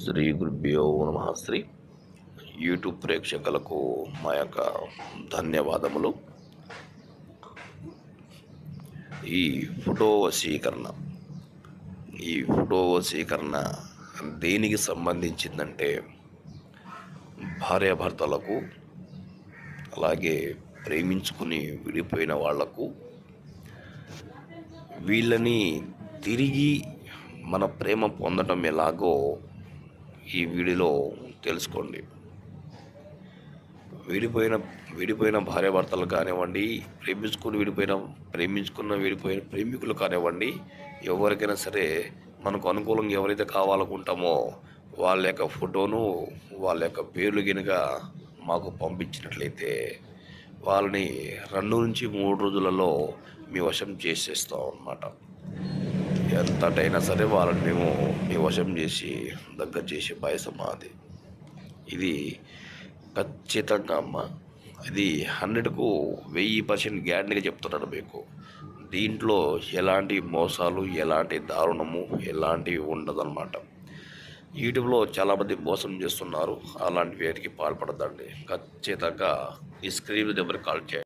శ్రీ గురుభ్యో నమ. శ్రీ యూట్యూబ్ ప్రేక్షకులకు మా యొక్క ధన్యవాదములు. ఈ ఫోటో వశీకరణ ఈ ఫోటో వశీకరణ దేనికి సంబంధించిందంటే భార్యాభర్తలకు అలాగే ప్రేమించుకుని విడిపోయిన వాళ్ళకు వీళ్ళని తిరిగి మన ప్రేమ పొందడం ఎలాగో ఈ వీడియోలో తెలుసుకోండి. విడిపోయిన విడిపోయిన భార్యాభర్తలు కానివ్వండి ప్రేమించుకుని విడిపోయిన ప్రేమించుకున్న విడిపోయిన ప్రేమికులు కానివ్వండి ఎవరికైనా సరే మనకు అనుకూలంగా ఎవరైతే కావాలనుకుంటామో వాళ్ళ యొక్క ఫోటోను వాళ్ళ యొక్క పేర్లు కనుక మాకు పంపించినట్లయితే వాళ్ళని రెండు నుంచి మూడు రోజులలో మీ వశం చేసేస్తాం అన్నమాట. ఎంతటైనా సరే వాళ్ళని మేము నివశం చేసి దగ్గర చేసే బాయసం మాది. ఇది ఖచ్చితంగా అమ్మ. ఇది హండ్రెడ్కు వెయ్యి పర్సెంట్ గ్యారంటీగా చెప్తున్నాను మీకు. దీంట్లో ఎలాంటి మోసాలు ఎలాంటి దారుణము ఎలాంటివి ఉండదన్నమాట. యూట్యూబ్లో చాలామంది మోసం చేస్తున్నారు. అలాంటి వేటికి పాల్పడదండి ఖచ్చితంగా ఈ స్క్రీన్ దగ్గర కాల్ చేయండి